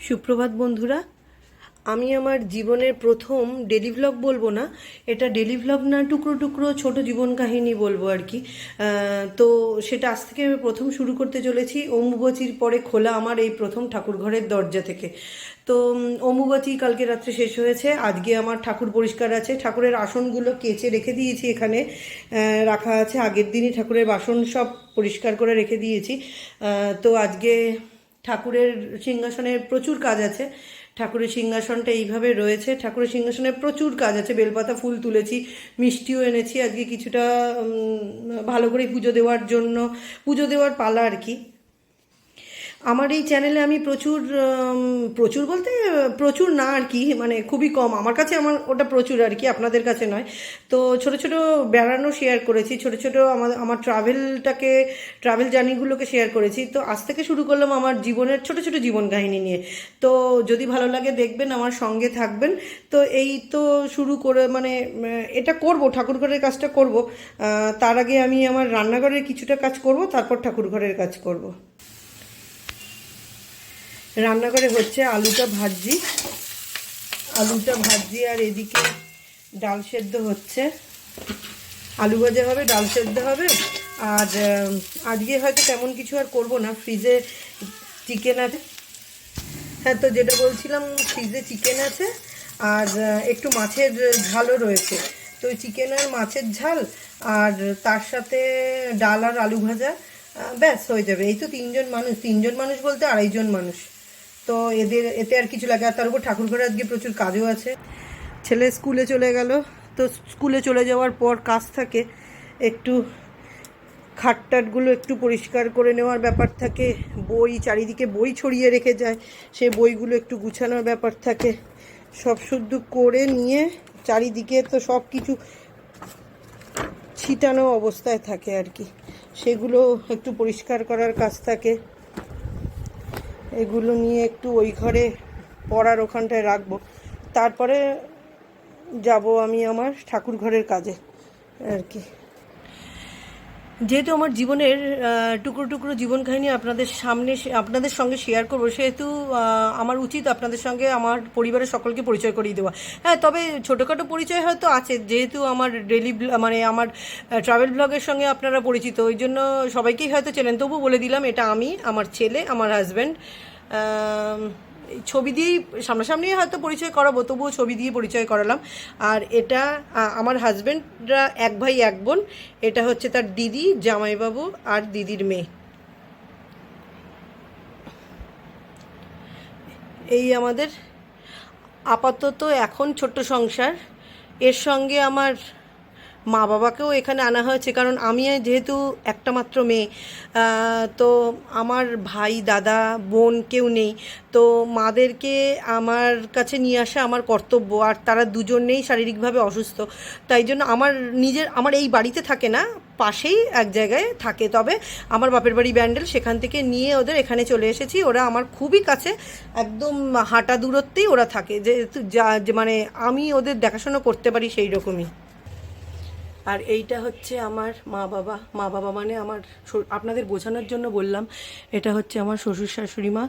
সুপ্রভাত বন্ধুরা, আমি আমার জীবনের প্রথম ডেলি ভ্লগ বলব না, এটা ডেলি ভ্লগ না, টুকরো টুকরো ছোট জীবন কাহিনী বলব আর কি। তো সেটা আজ থেকে আমি প্রথম শুরু করতে চলেছি, অম্বুবাচীর পরে খোলা আমার এই প্রথম ঠাকুর ঘরের দরজা থেকে। তো অম্বুবাচী কালকে রাত্রে শেষ হয়েছে, আজকে আমার ঠাকুর পরিষ্কার আছে, ঠাকুরের আসনগুলো কেচে রেখে দিয়েছি এখানে রাখা আছে, আগের দিনই ঠাকুরের বাসন সব পরিষ্কার করে রেখে দিয়েছি। তো আজকে ঠাকুরের সিংহাসনে প্রচুর কাজ আছে। ঠাকুরের সিংহাসনটা এইভাবে রয়েছে। ঠাকুরের সিংহাসনে প্রচুর কাজ আছে। বেলপাতা ফুল তুলেছি, মিষ্টিও এনেছি। আজকে কিছুটা ভালো করে পুজো দেওয়ার জন্য, পুজো দেওয়ার পালা আর কি। আমার এই চ্যানেলে আমি প্রচুর প্রচুর বলতে, প্রচুর না আর কি মানে খুবই কম। আমার কাছে আমার, ওটা প্রচুর আর কি, আপনাদের কাছে নয়। তো ছোট ছোট বেড়ানো শেয়ার করেছি, ছোট ছোট আমার আমার ট্রাভেলটাকে ট্রাভেল জার্নিগুলোকে শেয়ার করেছি। তো আজ থেকে শুরু করলাম আমার জীবনের ছোট ছোট জীবন কাহিনী নিয়ে। তো যদি ভালো লাগে দেখবেন, আমার সঙ্গে থাকবেন। তো এই তো শুরু করে মানে এটা করব ঠাকুর ঘরের কাজটা করব। তার আগে আমি আমার রান্নাঘরের কিছুটা কাজ করব, তারপর ঠাকুর ঘরের কাজ করব। রান্নাঘরে হচ্ছে আলুটা ভাজি। আলুটা ভাজি আর এদিকে ডাল সেদ্ধ হচ্ছে। আলু ভাজা হবে, ডাল সেদ্ধ হবে। আর আজকে হয়তো তেমন কিছু আর করব না। ফ্রিজে চিকেন আছে। হ্যাঁ তো যেটা বলছিলাম, ফ্রিজে চিকেন আছে। আর একটু মাছের ঝালও রয়েছে। তো চিকেন আর মাছের ঝাল আর তার সাথে ডাল আর আলু ভাজা ব্যাস, হয়ে যাবে। এই তো তিনজন মানুষ। তিনজন মানুষ বলতে আড়াইজন মানুষ। তো এদের, এতে আর কিছু লাগে আর তার উপর ঠাকুর ঘরে আজকে প্রচুর কাজও আছে। ছেলে স্কুলে চলে গেল। তো স্কুলে চলে যাওয়ার পর কাজ থাকে। একটু খাটটাটগুলো একটু পরিষ্কার করে নেওয়ার ব্যাপার থাকে। বই, চারিদিকে বই ছড়িয়ে রেখে যায়। সেই বইগুলো একটু গুছানোর ব্যাপার থাকে। সব শুদ্ধ করে নিয়ে চারিদিকে তো সব কিছু ছিটানো অবস্থায় থাকে আর কি। সেগুলো একটু পরিষ্কার করার কাজ থাকে। এগুলো নিয়ে একটু ওই ঘরে পড়ার ওখানটায় রাখব। তারপরে যাব আমি আমার ঠাকুর ঘরের কাজে আর কি। যেহেতু আমার জীবনের টুকরো টুকরো জীবন কাহিনী আপনাদের সামনে আপনাদের সঙ্গে শেয়ার করব, সেহেতু আমার উচিত আপনাদের সঙ্গে আমার পরিবারের সকলকে পরিচয় করিয়ে দেওয়া। হ্যাঁ তবে ছোটোখাটো পরিচয় হয়তো আছে, যেহেতু আমার ডেলি মানে আমার ট্রাভেল ব্লগের সঙ্গে আপনারা পরিচিত, ওই জন্য সবাইকেই হয়তো চেনেন। তবু বলে দিলাম, এটা আমি, আমার ছেলে, আমার হাজব্যান্ড ছবি দিয়েই সামনাসামনি হয়তো পরিচয় করাবো, তবুও ছবি দিয়ে পরিচয় করালাম। আর এটা আমার হাজব্যান্ডরা এক ভাই, এক বোন। এটা হচ্ছে তার দিদি, জামাইবাবু আর দিদির মেয়ে। এই আমাদের আপাতত এখন ছোট্ট সংসার। এর সঙ্গে আমার মা বাবাকেও এখানে আনা হয়েছে, কারণ আমি যেহেতু একটা মাত্র মেয়ে তো আমার ভাই, দাদা, বোন কেউ নেই, তো মাদেরকে আমার কাছে নিয়ে আসা আমার কর্তব্য, আর তারা দুজনেই শারীরিকভাবে অসুস্থ, তাই জন্য আমার নিজের, আমার এই বাড়িতে থাকে না, পাশেই এক জায়গায় থাকে, তবে আমার বাপের বাড়ি ব্যান্ডেল, সেখান থেকে নিয়ে ওদের এখানে চলে এসেছি, ওরা আমার খুবই কাছে, একদম হাঁটা দূরত্বেই ওরা থাকে যে মানে আমি ওদের দেখাশোনা করতে পারি সেই রকমই। আর এইটা হচ্ছে আমার মা বাবা মা বাবা মানে আমার আপনাদের বোঝানোর জন্য বললাম, এটা হচ্ছে আমার শ্বশুর শাশুড়ি মা।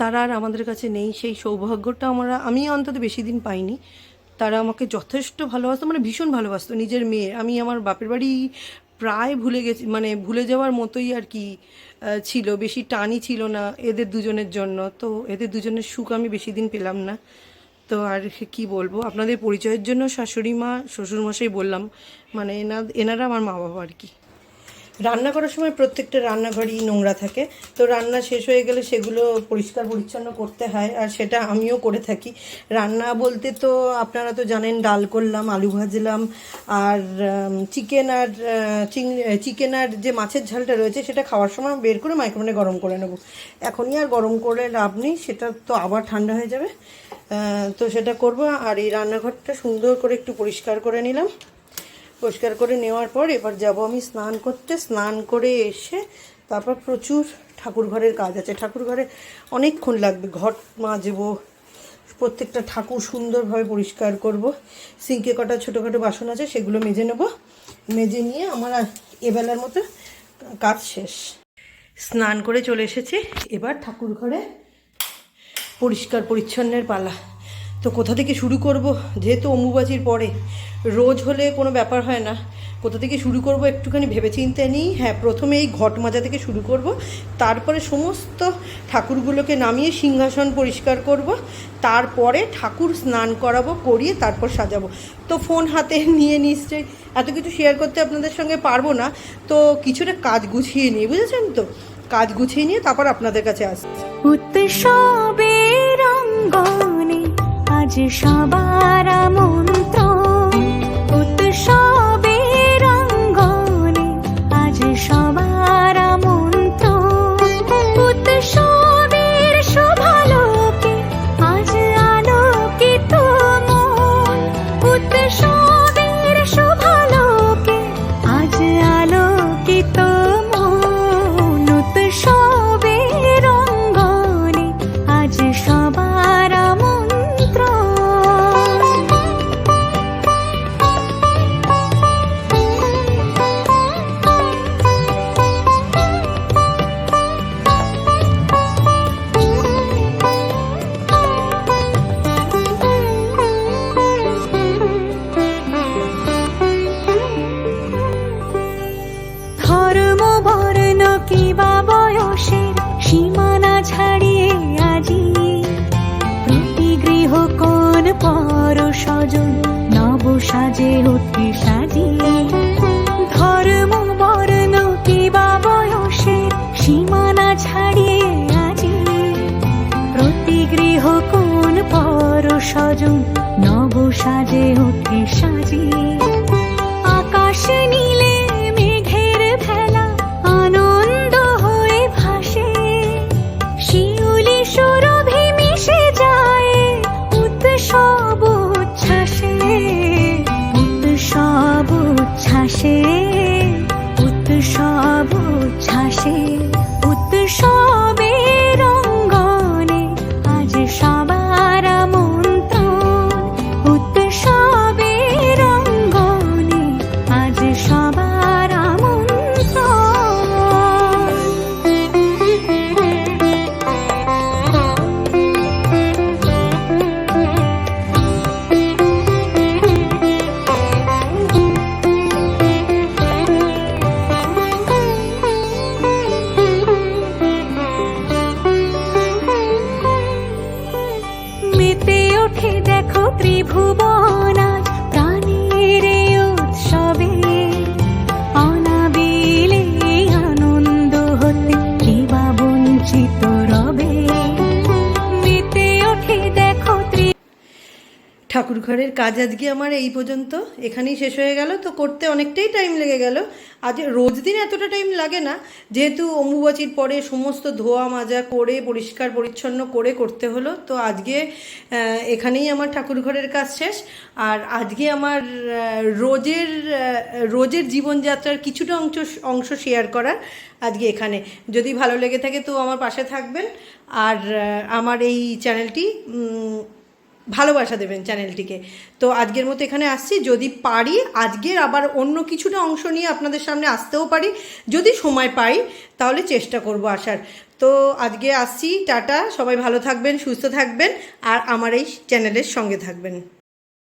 তারা আর আমাদের কাছে নেই, সেই সৌভাগ্যটা আমরা, আমি অন্তত বেশি দিন পাইনি। তারা আমাকে যথেষ্ট ভালোবাসতো মানে ভীষণ ভালোবাসতো, নিজের মেয়ে। আমি আমার বাপের বাড়ি প্রায় ভুলে গেছি মানে ভুলে যাওয়ার মতোই আর কি ছিল, বেশি টানই ছিল না এদের দুজনের জন্য। তো এদের দুজনের সুখ আমি বেশি দিন পেলাম না। তো আর কি বলব? আপনাদের পরিচয়ের জন্য শাশুড়ি মা, শ্বশুরমশাই বললাম। মানে এনা এনারা আমার মা বাবা আর কি। রান্না করার সময় প্রত্যেকটা রান্নাঘরই নোংরা থাকে। তো রান্না শেষ হয়ে গেলে সেগুলো পরিষ্কার পরিচ্ছন্ন করতে হয় আর সেটা আমিও করে থাকি। রান্না বলতে তো আপনারা তো জানেন, ডাল করলাম, আলু ভাজলাম আর চিকেন আর চিকেন আর যে মাছের ঝালটা রয়েছে সেটা খাওয়ার সময় বের করে মাইক্রোওভেনে গরম করে নেব। এখনই আর গরম করে লাভ নেই, সেটা তো আবার ঠান্ডা হয়ে যাবে। তো সেটা করব, আর এই রান্নাঘরটা সুন্দর করে একটু পরিষ্কার করে নিলাম। পরিষ্কার করে নেওয়ার পর এবার যাব আমি স্নান করতে। স্নান করে এসে তারপর প্রচুর ঠাকুর ঘরের কাজ আছে। ঠাকুর ঘরে অনেকক্ষণ লাগবে। ঘট মাজবো, প্রত্যেকটা ঠাকুর সুন্দরভাবে পরিষ্কার করব। সিঙ্কে কটা ছোটোখাটো বাসন আছে, সেগুলো মেজে নেব। মেজে নিয়ে আমার এবেলার মতো কাজ শেষ। স্নান করে চলে এসেছি। এবার ঠাকুর ঘরে পরিষ্কার, পরিচ্ছন্নের পালা। তো কোথা থেকে শুরু করব? যেহেতু অম্বুবাচির পরে। রোজ হলে কোনো ব্যাপার হয় না। কোথা থেকে শুরু করব একটুখানি ভেবেচিন্তে নিই। হ্যাঁ প্রথমে এই ঘট মাজা থেকে শুরু করব। তারপরে সমস্ত ঠাকুরগুলোকে নামিয়ে সিংহাসন পরিষ্কার করব। তারপরে ঠাকুর স্নান করাবো, করিয়ে তারপর সাজাবো। তো ফোন হাতে নিয়ে নিশ্চয়ই এত কিছু শেয়ার করতে আপনাদের সঙ্গে পারব না। তো কিছুটা কাজ গুছিয়ে নিই, বুঝেছেন তো? কাজ গুছিয়ে নিয়ে তারপর আপনাদের কাছে আসছি। সবার পর সজন নব সাজে অতি সাজিয়ে উচ্ছ্বাসে উৎসবের ত্রিভুবন ঠাকুর ঘরের কাজ আজকে আমার এই পর্যন্ত। এখানেই শেষ হয়ে গেল। তো করতে অনেকটাই টাইম লেগে গেল। আজ রোজ দিন এতটা টাইম লাগে না। যেহেতু অম্বুবাচির পরে সমস্ত ধোয়া মাজা করে, পরিষ্কার, পরিচ্ছন্ন করে করতে হলো। তো আজকে এখানেই আমার ঠাকুর ঘরের কাজ শেষ। আর আজকে আমার রোজের রোজের জীবনযাত্রার কিছুটা অংশ অংশ শেয়ার করার আজকে এখানে। যদি ভালো লেগে থাকে তো আমার পাশে থাকবেন। আর আমার এই চ্যানেলটি ভালোবাসা দেবেন চ্যানেলটিকে। তো আজকের মতো এখানে আসছি। যদি পারি, আজকের আবার অন্য কিছুটা অংশ নিয়ে আপনাদের সামনে আসতেও পারি। যদি সময় পাই, তাহলে চেষ্টা করব আসার। তো আজকে আসছি, টাটা। সবাই ভালো থাকবেন, সুস্থ থাকবেন। আর আমার এই চ্যানেলের সঙ্গে থাকবেন।